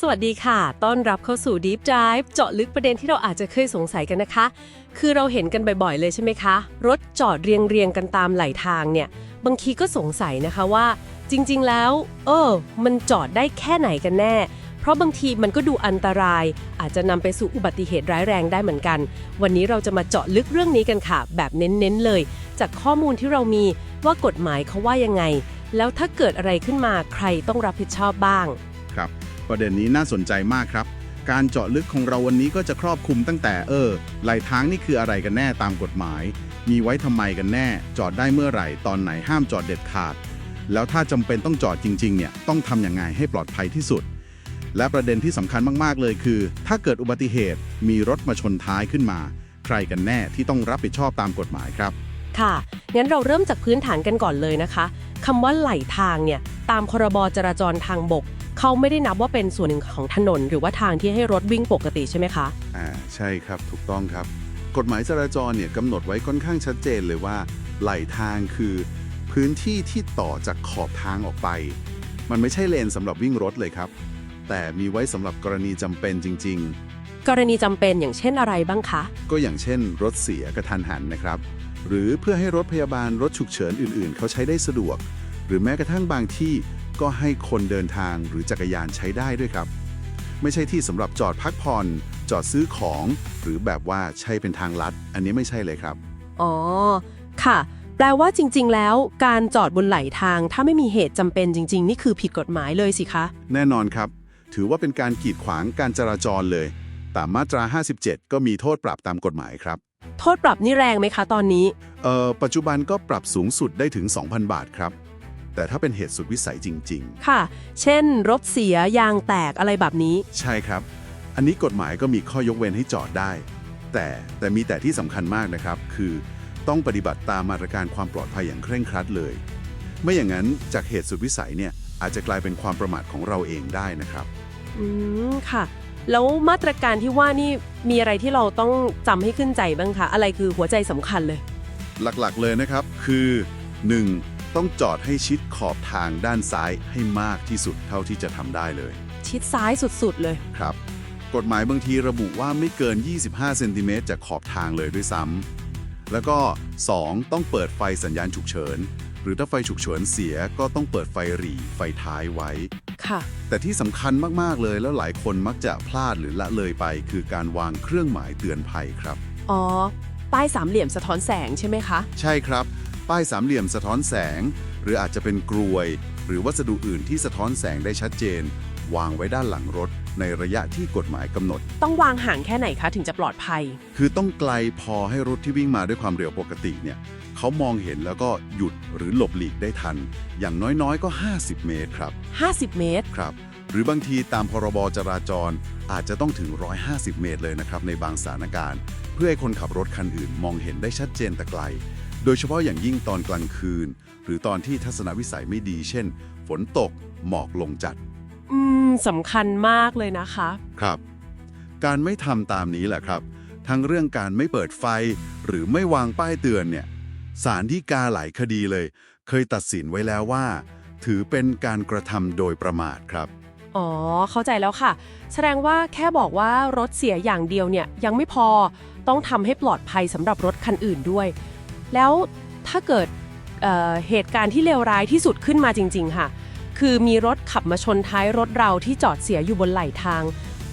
สวัสดีค่ะ ต้อนรับเข้าสู่ Deep Dive เจาะลึกประเด็นที่เราอาจจะเคยสงสัยกันนะคะ คือเราเห็นกันบ่อยๆเลยใช่ไหมคะ รถจอดเรียงๆกันตามไหลทางเนี่ย บางทีก็สงสัยนะคะว่า จริงๆแล้ว เออ มันจอดได้แค่ไหนกันแน่ เพราะบางทีมันก็ดูอันตราย อาจจะนำไปสู่อุบัติเหตุร้ายแรงได้เหมือนกัน วันนี้เราจะมาเจาะลึกเรื่องนี้กันค่ะ แบบเน้นๆเลย จากข้อมูลที่เรามีว่ากฎหมายเขาว่ายังไง แล้วถ้าเกิดอะไรขึ้นมาใครต้องรับผิดชอบบ้าง ครับ ประเด็นนี้น่าสนใจมากครับ การเจาะลึกของเราวันนี้ก็จะครอบคลุมตั้งแต่เออไหลทางนี่คืออะไรกันแน่ตามกฎหมาย มีไว้ทำไมกันแน่ จอดได้เมื่อไหร่ ตอนไหนห้ามจอดเด็ดขาด แล้วถ้าจำเป็นต้องจอดจริงๆเนี่ยต้องทำยังไงให้ปลอดภัยที่สุด และประเด็นที่สำคัญมากๆเลยคือ ถ้าเกิดอุบัติเหตุมีรถมาชนท้ายขึ้นมา ใครกันแน่ที่ต้องรับผิดชอบตามกฎหมายครับค่ะ งั้นเราเริ่มจากพื้นฐานกันก่อนเลยนะคะ คำว่าไหลทางเนี่ย ตามพรบจราจรทางบก เขาไม่ได้นับว่าเป็นส่วนหนึ่งของถนน หรือว่าทางที่ให้รถวิ่งปกติใช่ไหมคะ อ่าใช่ครับถูกต้องครับ กฎหมายจราจรเนี่ยกำหนดไว้ค่อนข้างชัดเจนเลยว่า ไหลทางคือ พื้นที่ที่ต่อจากขอบทางออกไป มันไม่ใช่เลนสำหรับวิ่งรถเลยครับ แต่มีไว้สำหรับกรณีจำเป็นจริง กรณีจำเป็นอย่างเช่นอะไรบ้างคะ ๆ ก็อย่างเช่น รถเสียกระทันหันนะครับ หรือเพื่อให้รถพยาบาลรถฉุกเฉินอื่น ๆ เขาใช้ได้สะดวก หรือแม้กระทั่งบางที่ ก็ให้คนเดินทางหรือจักรยานใช้ได้ด้วยครับ ไม่ใช่ที่สำหรับจอดพักผ่อน จอดซื้อของ หรือแบบว่าใช้เป็นทางลัด อันนี้ไม่ใช่เลยครับ อ๋อ ค่ะ แปลว่าจริง ๆ แล้ว การจอดบนไหลทางถ้าไม่มีเหตุจำเป็นจริง ๆ นี่คือผิดกฎหมายเลยสิคะ แน่นอนครับ ถือว่าเป็นการกีดขวางการจราจรเลย ตามมาตรา 57 ก็มีโทษปรับตามกฎหมายครับ โทษปรับนี่แรงไหมคะ ตอนนี้ เอ่อ ปัจจุบันก็ปรับสูงสุดได้ถึง 2,000 บาทครับ แต่ถ้าเป็นเหตุสุดวิสัยจริง ค่ะ เช่น รถเสียยางแตกอะไรแบบนี้ ๆ ใช่ครับ อันนี้กฎหมายก็มีข้อยกเว้นให้จอดได้ แต่แต่มีแต่ที่สำคัญมากนะครับ คือ ต้องปฏิบัติตามมาตรการความปลอดภัยอย่างเคร่งครัดเลย ไม่อย่างนั้นจากเหตุสุดวิสัยเนี่ยอาจจะกลายเป็นความประมาทของเราเองได้นะครับ อืม ค่ะ แล้วมาตรการที่ว่านี่มีอะไรที่เราต้องจำให้ขึ้นใจบ้างคะ อะไรคือหัวใจสำคัญเลย หลักๆ เลยนะครับ คือ 1. ต้องจอดให้ชิดขอบทางด้านซ้ายให้มากที่สุดเท่าที่จะทำได้เลยชิดซ้ายสุดๆเลย ครับ กฎหมายบางทีระบุว่าไม่เกิน 25 เซนติเมตรจากขอบทางเลยด้วยซ้ำแล้วก็ 2. ต้องเปิดไฟสัญญาณฉุกเฉิน หรือถ้าไฟฉุกเฉินเสียก็ต้องเปิดไฟหรี่ไฟท้ายไว้ ค่ะ แต่ที่สำคัญมาก ๆ เลยแล้วหลายคนมักจะพลาดหรือละเลยไป คือการวางเครื่องหมายเตือนภัยครับ อ๋อ ป้ายสามเหลี่ยมสะท้อนแสงใช่ไหมคะ ใช่ครับ ป้ายสามเหลี่ยมสะท้อนแสง หรืออาจจะเป็นกรวย หรือวัสดุอื่นที่สะท้อนแสงได้ชัดเจน วางไว้ด้านหลังรถ ในระยะที่กฎหมายกำหนด ต้องวางห่างแค่ไหนคะถึงจะปลอดภัย คือต้องไกลพอให้รถที่วิ่งมาด้วยความเร็วปกติเนี่ยเขามองเห็นแล้วก็หยุดหรือหลบหลีกได้ทัน อย่างน้อยๆ ก็ 50 เมตรครับ 50 เมตร ครับ หรือบางทีตามพรบจราจรอาจจะต้องถึง 150 เมตรเลยนะครับในบางสถานการณ์ เพื่อให้คนขับรถคันอื่นมองเห็นได้ชัดเจนแต่ไกล โดยเฉพาะอย่างยิ่งตอนกลางคืน หรือตอนที่ทัศนวิสัยไม่ดี เช่น ฝนตก หมอกลงจัด อืมสำคัญมากเลยนะคะ ครับ การไม่ทำตามนี้แหละครับ ทั้งเรื่องการไม่เปิดไฟ หรือไม่วางป้ายเตือนเนี่ยสารที่กาหลายคดีเลย เคยตัดสินไว้แล้วว่า ถือเป็นการกระทำโดยประมาทครับ อ๋อ เข้าใจแล้วค่ะ แสดงว่าแค่บอกว่ารถเสียอย่างเดียวเนี่ยยังไม่พอ ต้องทำให้ปลอดภัยสำหรับรถคันอื่นด้วย แล้วถ้าเกิดเอ่อเหตุการณ์ที่เลวร้ายที่สุดขึ้นมาจริง ๆ ค่ะ คือมีรถขับมาชนท้ายรถเราที่จอดเสียอยู่บนไหลทาง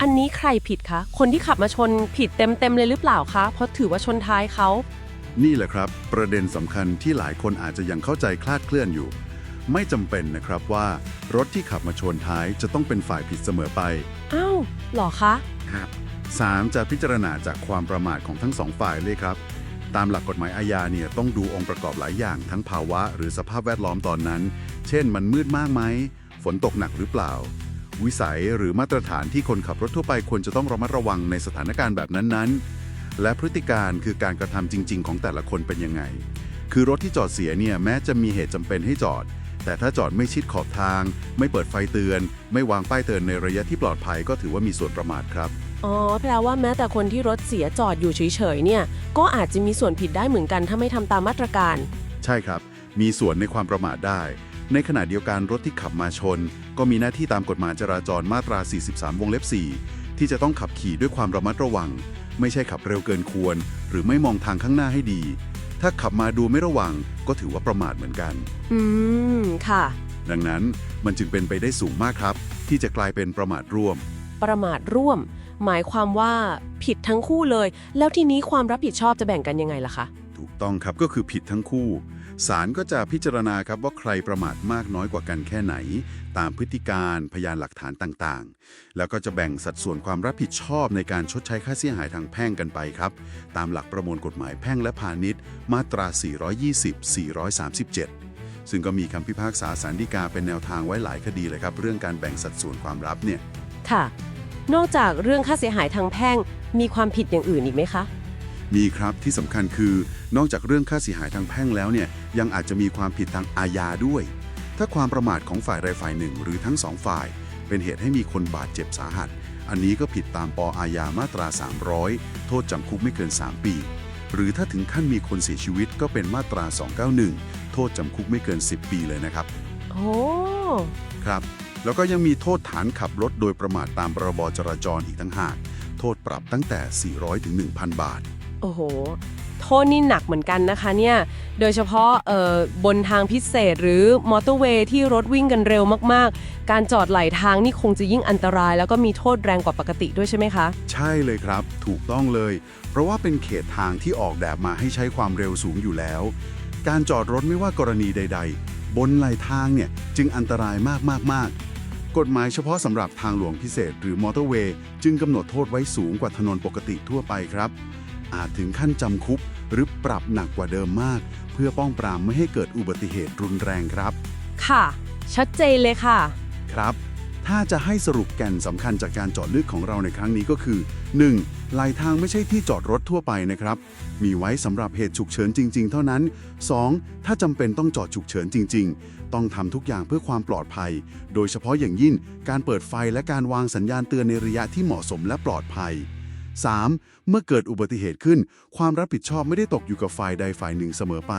อันนี้ใครผิดคะ คนที่ขับมาชนผิดเต็มๆเลยหรือเปล่าคะ เพราะถือว่าชนท้ายเขา นี่แหละครับ ประเด็นสำคัญที่หลายคนอาจจะยังเข้าใจคลาดเคลื่อนอยู่ ไม่จำเป็นนะครับว่ารถที่ขับมาชนท้ายจะต้องเป็นฝ่ายผิดเสมอไป อ้าวเหรอคะครับ 3. จะพิจารณาจากความประมาทของทั้งสองฝ่ายเลยครับ ตามหลักกฎหมายอาญาเนี่ยต้องดูองค์ประกอบหลายอย่างทั้งภาวะหรือสภาพแวดล้อมตอนนั้น เช่น มันมืดมากไหม ฝนตกหนักหรือเปล่า วิสัยหรือมาตรฐานที่คนขับรถทั่วไปควรจะต้องระมัดระวังในสถานการณ์แบบนั้นๆ และพฤติการคือการกระทำจริง ๆ ของแต่ละคนเป็นยังไง คือรถที่จอดเสียเนี่ยแม้จะมีเหตุจำเป็นให้จอด แต่ถ้าจอดไม่ชิดขอบทาง ไม่เปิดไฟเตือน ไม่วางป้ายเตือนในระยะที่ปลอดภัยก็ถือว่ามีส่วนประมาทครับ อ๋อแปลว่าแม้แต่คนที่รถเสียจอดอยู่เฉยๆเนี่ย ก็อาจจะมีส่วนผิดได้เหมือนกันถ้าไม่ทำตามมาตรการ ใช่ครับ มีส่วนในความประมาทได้ ในขณะเดียวกันรถที่ขับมาชน ก็มีหน้าที่ตามกฎหมายจราจรมาตรา 43 วงเล็บ 4 ที่จะต้องขับขี่ด้วยความระมัดระวัง ไม่ใช่ขับเร็วเกินควร หรือไม่มองทางข้างหน้าให้ดี ถ้าขับมาดูไม่ระวัง ก็ถือว่าประมาทเหมือนกัน อืม ค่ะ ดังนั้นมันจึงเป็นไปได้สูงมากครับ ที่จะกลายเป็นประมาทร่วม ประมาทร่วม หมายความว่าผิดทั้งคู่เลย แล้วทีนี้ความรับผิดชอบจะแบ่งกันยังไงล่ะคะ ถูกต้องครับก็คือผิดทั้งคู่ ศาลก็จะพิจารณาครับว่าใครประมาทมากน้อยกว่ากันแค่ไหน ตามพฤติการพยานหลักฐานต่างๆ แล้วก็จะแบ่งสัดส่วนความรับผิดชอบในการชดใช้ค่าเสียหายทางแพ่งกันไปครับ ตามหลักประมวลกฎหมายแพ่งและพาณิชย์ มาตรา 420-437ซึ่งก็มีคำพิพากษาสารดีกาเป็นแนวทางไว้หลายคดีเลยครับ เรื่องการแบ่งสัดส่วนความรับเนี่ย ค่ะ นอกจากเรื่องค่าเสียหายทางแพ่ง มีความผิดอย่างอื่นอีกไหมคะ มีครับที่สำคัญคือนอกจากเรื่องค่าเสียหายทางแพ่งแล้วเนี่ยยังอาจจะมีความผิดทางอาญาด้วย ถ้าความประมาทของฝ่ายใดฝ่ายหนึ่ง หรือทั้งสองฝ่าย เป็นเหตุให้มีคนบาดเจ็บสาหัส อันนี้ก็ผิดตามปอาญามาตรา 300 โทษจำคุกไม่เกิน 3 ปี หรือถ้าถึงขั้นมีคนเสียชีวิตก็เป็นมาตรา 291 โทษจำคุกไม่เกิน 10 ปีเลยนะครับ โอ้ ครับ แล้วก็ยังมีโทษฐานขับรถโดยประมาทตามพรบจราจรอีกทั้งหาก โทษปรับตั้งแต่ 400ถึง1,000 บาท โอ้โห โทษนี่หนักเหมือนกันนะคะเนี่ย โดยเฉพาะเอ่อบนทางพิเศษหรือมอเตอร์เวย์ที่รถวิ่งกันเร็วมากๆ การจอดไหลทางนี่คงจะยิ่งอันตราย แล้วก็มีโทษแรงกว่าปกติด้วยใช่ไหมคะ ใช่เลยครับ ถูกต้องเลย เพราะว่าเป็นเขตทางที่ออกแบบมาให้ใช้ความเร็วสูงอยู่แล้ว การจอดรถไม่ว่ากรณีใด ๆ บนไหลทางเนี่ยจึงอันตรายมากๆๆ กฎหมายเฉพาะสำหรับทางหลวงพิเศษหรือมอเตอร์เวย์จึงกำหนดโทษไว้สูงกว่าถนนปกติทั่วไปครับ อาจถึงขั้นจำคุกหรือปรับหนักกว่าเดิมมาก เพื่อป้องปรามไม่ให้เกิดอุบัติเหตุรุนแรงครับ ค่ะ ชัดเจนเลยค่ะ ครับ ถ้าจะให้สรุปแก่นสำคัญจากการเจาะลึกของเราในครั้งนี้ก็คือ 1. ไหลทางไม่ใช่ที่จอดรถทั่วไปนะครับ มีไว้สำหรับเหตุฉุกเฉินจริง ๆ เท่านั้น 2. ถ้าจำเป็นต้องจอดฉุกเฉินจริง ๆ ต้องทำทุกอย่างเพื่อความปลอดภัย โดยเฉพาะอย่างยิ่งการเปิดไฟและการวางสัญญาณเตือนในระยะที่เหมาะสมและปลอดภัย 3. เมื่อเกิดอุบัติเหตุขึ้น ความรับผิดชอบไม่ได้ตกอยู่กับฝ่ายใดฝ่ายหนึ่งเสมอไป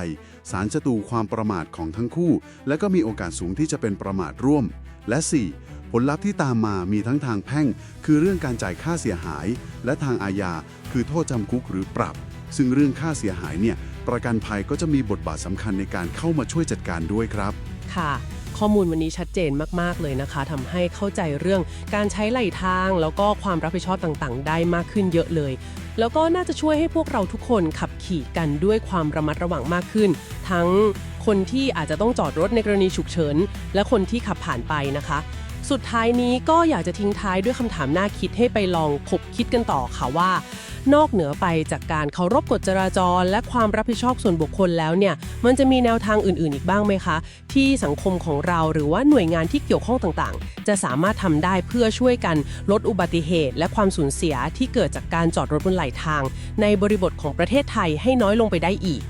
ศาลจะดูความประมาทของทั้งคู่ และก็มีโอกาสสูงที่จะเป็นประมาทร่วม และ 4. ผลลัพธ์ที่ตามมามีทั้งทางแพ่ง คือเรื่องการจ่ายค่าเสียหาย และทางอาญาคือโทษจำคุกหรือปรับ ซึ่งเรื่องค่าเสียหายเนี่ยประกันภัยก็จะมีบทบาทสำคัญในการเข้ามาช่วยจัดการด้วยครับ ค่ะ ข้อมูลวันนี้ชัดเจนมาก ๆ เลยนะคะทำให้เข้าใจเรื่องการใช้ไหลทาง แล้วก็ความรับผิดชอบต่างๆ ได้มากขึ้นเยอะเลย แล้วก็น่าจะช่วยให้พวกเราทุกคนขับขี่กันด้วยความระมัดระวังมากขึ้น ทั้งคนที่อาจจะต้องจอดรถในกรณีฉุกเฉิน และคนที่ขับผ่านไปนะคะ สุดท้ายนี้ก็อยากจะทิ้งท้ายด้วยคำถามน่าคิดให้ไปลองคบคิดกันต่อค่ะว่า นอกเหนือไปจากการเคารพกฎจราจร และความรับผิดชอบส่วนบุคคลแล้วเนี่ยมันจะมีแนวทางอื่นๆ อีกบ้างไหมคะ ที่สังคมของเราหรือว่าหน่วยงานที่เกี่ยวข้องต่างๆ จะสามารถทำได้เพื่อช่วยกันลดอุบัติเหตุ และความสูญเสียที่เกิดจากการจอดรถบนไหลทาง ในบริบทของประเทศไทยให้น้อยลงไปได้อีก